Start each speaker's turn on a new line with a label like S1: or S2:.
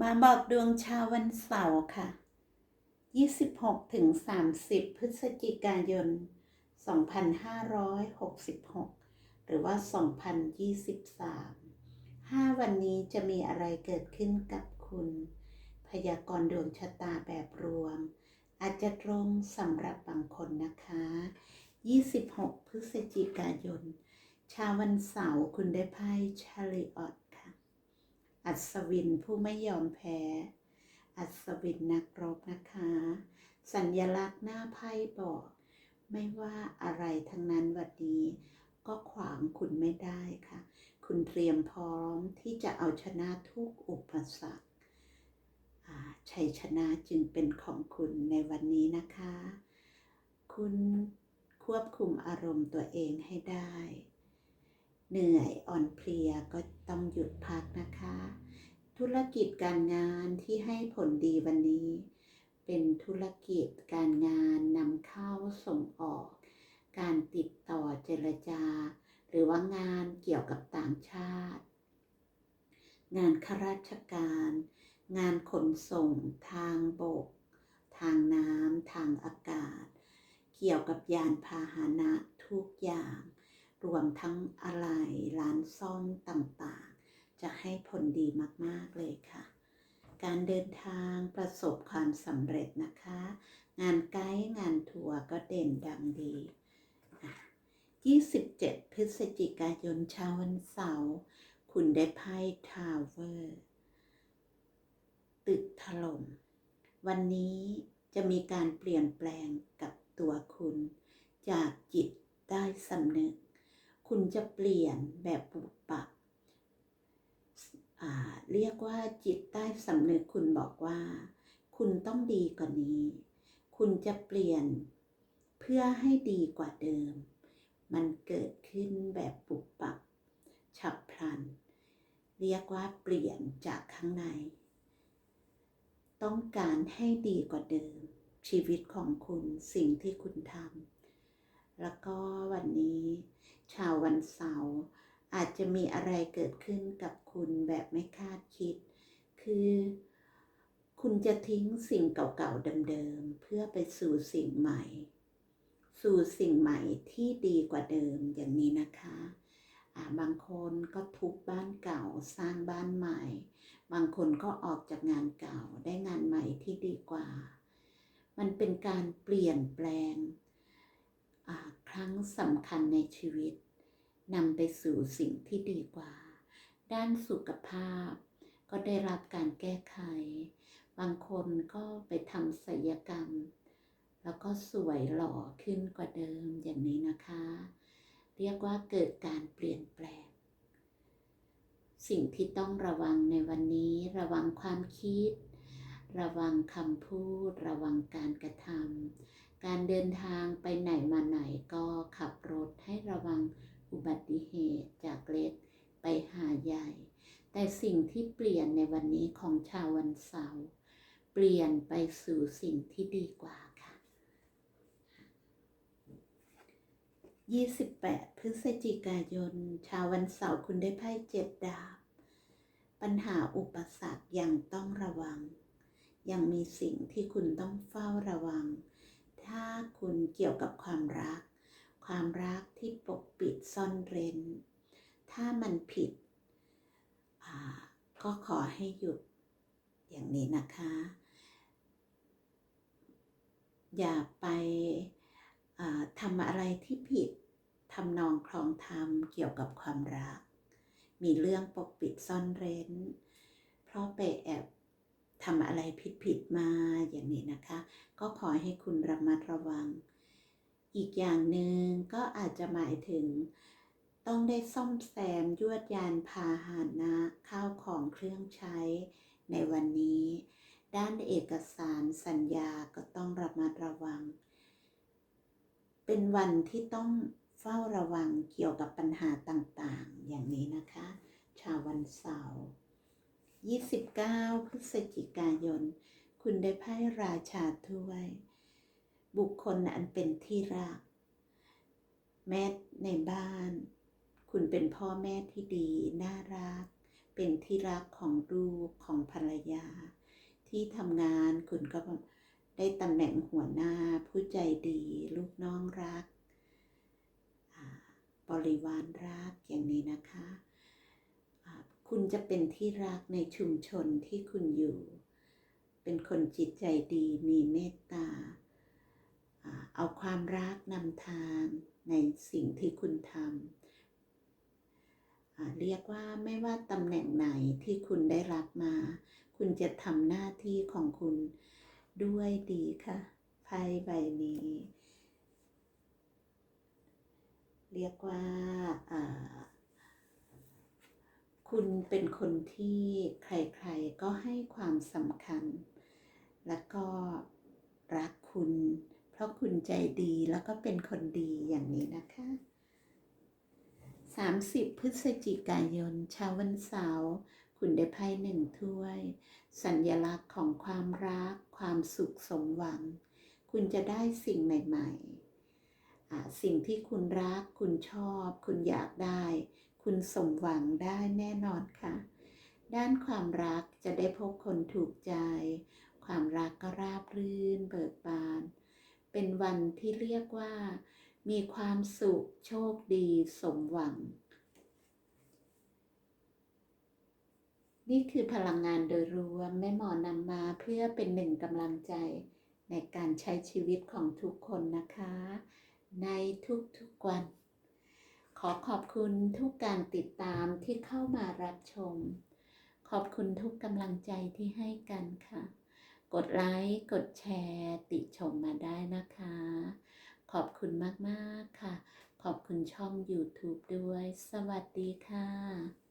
S1: มาบอกดวงชาววันเสาร์ค่ะ 26ถึง30 พฤศจิกายน 2566 หรือว่า 2023 5 วันนี้จะมีอะไรเกิดขึ้นกับคุณ พยากรณ์ดวงชะตาแบบรวม อาจจะตรงสำหรับบางคนนะคะ 26 พฤศจิกายน ชาววันเสาร์คุณได้ไพ่ชาริออต อัศวินผู้ไม่ยอมแพ้ อัศวินนักรบนะคะ สัญญลักษณ์หน้าไพ่บอก ไม่ว่าอะไรทั้งนั้นวันนี้ ก็ขวางคุณไม่ได้ค่ะ คุณเตรียมพร้อมที่จะเอาชนะทุกอุปสรรคชัยชนะจึงเป็นของคุณในวันนี้นะคะ คุณควบคุมอารมณ์ตัวเองให้ได้ เหนื่อยอ่อนเพลียก็ต้องหยุดพักนะคะ ธุรกิจการงานที่ให้ผลดีวันนี้ เป็นธุรกิจการงานนำเข้าส่งออก การติดต่อเจรจา หรือว่างานเกี่ยวกับต่างชาติ งานข้าราชการ งานขนส่งทางบก ทางน้ำทางอากาศ เกี่ยวกับยานพาหนะทุกอย่าง รวมทั้งอะไหล่ร้านซ่อมต่างๆ จะให้ผลดีมากๆเลยค่ะ การเดินทางประสบความสำเร็จนะคะ งานไกด์งานทัวร์ก็เด่นดังดีอะ27 พฤศจิกายนเช้าวันเสาร์คุณได้ไพ่ทาวเวอร์ ตึกถล่ม วันนี้จะมีการเปลี่ยนแปลงกับตัวคุณ จากจิตได้สำนึก คุณจะเปลี่ยนแบบปุบปับเรียกว่าจิตใต้สำนึกคุณบอกว่า คุณต้องดีกว่านี้ คุณจะเปลี่ยนเพื่อให้ดีกว่าเดิม มันเกิดขึ้นแบบปุบปับ ฉับพลัน เรียกว่าเปลี่ยนจากข้างใน ต้องการให้ดีกว่าเดิม ชีวิตของคุณสิ่งที่คุณทำแล้วก็วันนี้ ชาววันเสาร์อา จจะมีอะไรเกิดขึ้นกับคุณแบบไม่คาดคิด คือ คุณจะทิ้งสิ่งเก่าๆเดิมๆเพื่อไปสู่สิ่งใหม่ สู่สิ่งใหม่ที่ดีกว่าเดิมอย่างนี้นะคะบางคนก็ทุบบ้านเก่าสร้างบ้านใหม่ บางคนก็ออกจากงานเก่าได้งานใหม่ที่ดีกว่า มันเป็นการเปลี่ยนแปลงครั้งสำคัญในชีวิต นำไปสู่สิ่งที่ดีกว่า ด้านสุขภาพ ก็ได้รับการแก้ไข บางคนก็ไปทำศัลยกรรม แล้วก็สวยหล่อขึ้นกว่าเดิมอย่างนี้นะคะ เรียกว่าเกิดการเปลี่ยนแปลง สิ่งที่ต้องระวังในวันนี้ระวังความคิด ระวังคำพูด ระวังการกระทำการเดินทางไปไหนมาไหนก็ขับรถให้ระวัง อุบัติเหตุจากเล็กไปหาใหญ่ แต่สิ่งที่เปลี่ยนในวันนี้ของชาววันเสาร์เปลี่ยนไปสู่สิ่งที่ดีกว่าค่ะ 28 พฤศจิกายน ชาววันเสาร์คุณได้ไพ่เจ็ดดาบ ปัญหาอุปสรรคยังต้องระวัง ยังมีสิ่งที่คุณต้องเฝ้าระวัง ถ้าคุณเกี่ยวกับความรัก ความรักที่ปกปิดซ่อนเร้น ถ้ามันผิด ก็ขอให้หยุดอย่างนี้นะคะ อย่าไปทำอะไรที่ผิดทำนองคลองธรรมเกี่ยวกับความรัก มีเรื่องปกปิดซ่อนเร้น เพราะไปแอบทำอะไรผิดๆมาอย่างนี้นะคะ ก็ขอให้คุณระมัดระวัง อีกอย่างหนึ่งก็อาจจะหมายถึง ต้องได้ซ่อมแซมยวดยานพาหนะข้าวของเครื่องใช้ในวันนี้ ด้านเอกสารสัญญาก็ต้องระมัดระวัง เป็นวันที่ต้องเฝ้าระวังเกี่ยวกับปัญหาต่างๆ อย่างนี้นะคะ ชาววันเสาร์29 พฤศจิกายน คุณได้ไพ่ราชาถ้วย บุคคลอันเป็นที่รัก แม้ในบ้าน คุณเป็นพ่อแม่ที่ดี น่ารัก เป็นที่รักของลูกของภรรยา ที่ทำงานคุณก็ได้ตำแหน่งหัวหน้าผู้ใจดี ลูกน้องรัก บริวารรักอย่างนี้นะคะ คุณจะเป็นที่รักในชุมชนที่คุณอยู่ เป็นคนจิตใจดีมีเมตตา เอาความรักนำทางในสิ่งที่คุณทำเรียกว่าไม่ว่าตำแหน่งไหนที่คุณได้รับมา คุณจะทำหน้าที่ของคุณด้วยดีค่ะไพ่ใบนี้ เรียกว่าคุณเป็นคนที่ใครๆก็ให้ความสำคัญ แล้วก็รักคุณ เพราะคุณใจดีแล้วก็เป็นคนดีอย่างนี้นะคะ 30 พฤศจิกายนเช้าวันเสาร์คุณได้ไพ่หนึ่งถ้วย สัญลักษณ์ของความรัก ความสุขสมหวัง คุณจะได้สิ่งใหม่ๆอ่สิ่งที่คุณรัก คุณชอบ คุณอยากได้ คุณสมหวังได้แน่นอนค่ะ ด้านความรักจะได้พบคนถูกใจ ความรักก็ราบรื่น เบิกบาน เป็นวันที่เรียกว่า มีความสุขโชคดีสมหวัง นี่คือพลังงานโดยรวมแม่หมอนำมาเพื่อเป็นหนึ่งกำลังใจในการใช้ชีวิตของทุกคนนะคะ ในทุกๆวัน ขอขอบคุณทุกการติดตามที่เข้ามารับชม ขอบคุณทุกกำลังใจที่ให้กันค่ะ กดไลค์ กดแชร์ ติชมมาได้นะคะ ขอบคุณมาก ๆ ค่ะ ขอบคุณช่อง YouTube ด้วย สวัสดีค่ะ